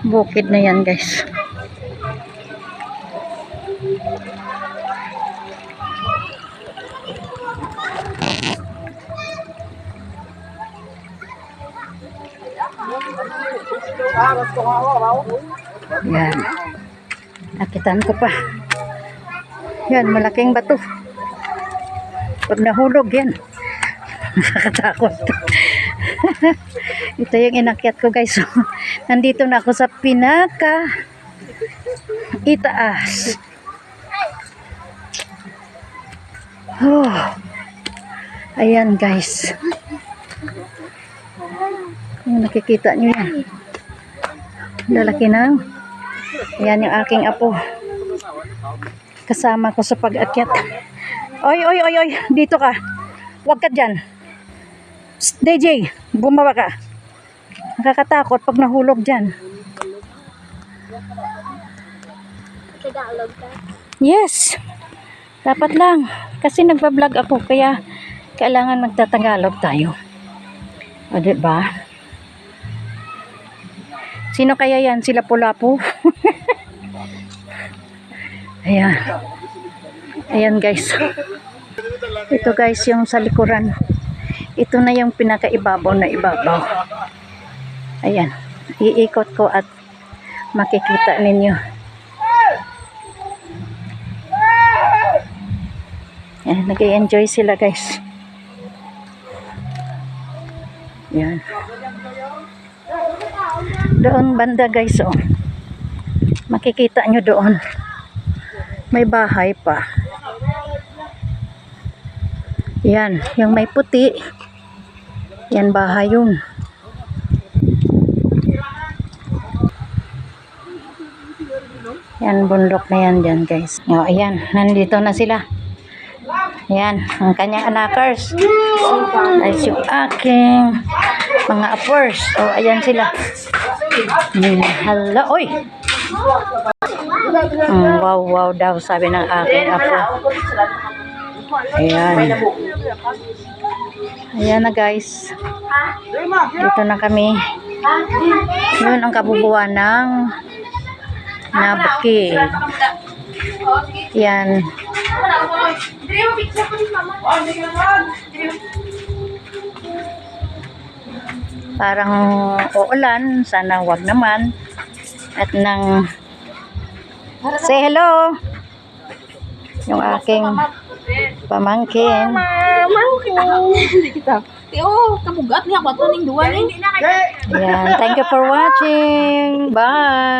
Bukid na yan guys. Yan. Nakitaan ko pa. Yan, malaking bato. Pag nahulog yan. Nakakatakot. Ito yung inakyat ko guys. Nandito na ako sa pinaka itaas. Oh. Ayan guys. Kung nakikita nyo yan. Lalaki na. Yan yung aking apo. Kasama ko sa pag-akyat. Oy, oy, oy, oy. Dito ka. Huwag ka dyan. DJ, bumawa ka. Nakakatakot pag nahulog dyan. Yes. Dapat lang. Kasi nagbablog ako. Kaya kailangan magtatagalog tayo. O, diba? Sino kaya yan? Sila Pulapo? Ayan. Ayan guys. Ito guys yung sa likuran. Ito na yung pinakaibabaw na ibabaw. Ayan. Iikot ko at makikita ninyo. Ayan, nag-enjoy sila guys. Yan. Doon banda guys oh. Makikita nyo doon. May bahay pa. Yan, yung may puti. Yan bahay yun. Yan bundok na yan dyan guys. O, ayan, nandito na sila. Yan, ang kanyang anakers. Ay, yung aking mga apers. O, ayan sila. Hmm, hello, oy! Hmm, wow, wow daw, sabi ng aking apo. Ayan. Ayan na guys. Dito na kami. Yun ang kabubuan ng nabukid. Yan. Parang uulan. Sana wag naman. At nang say hello. Yung aking pamangkin. Pamangkin. Kita. Oh, kamu gat nih apa tuh dua nih. Ya, thank you for watching. Bye.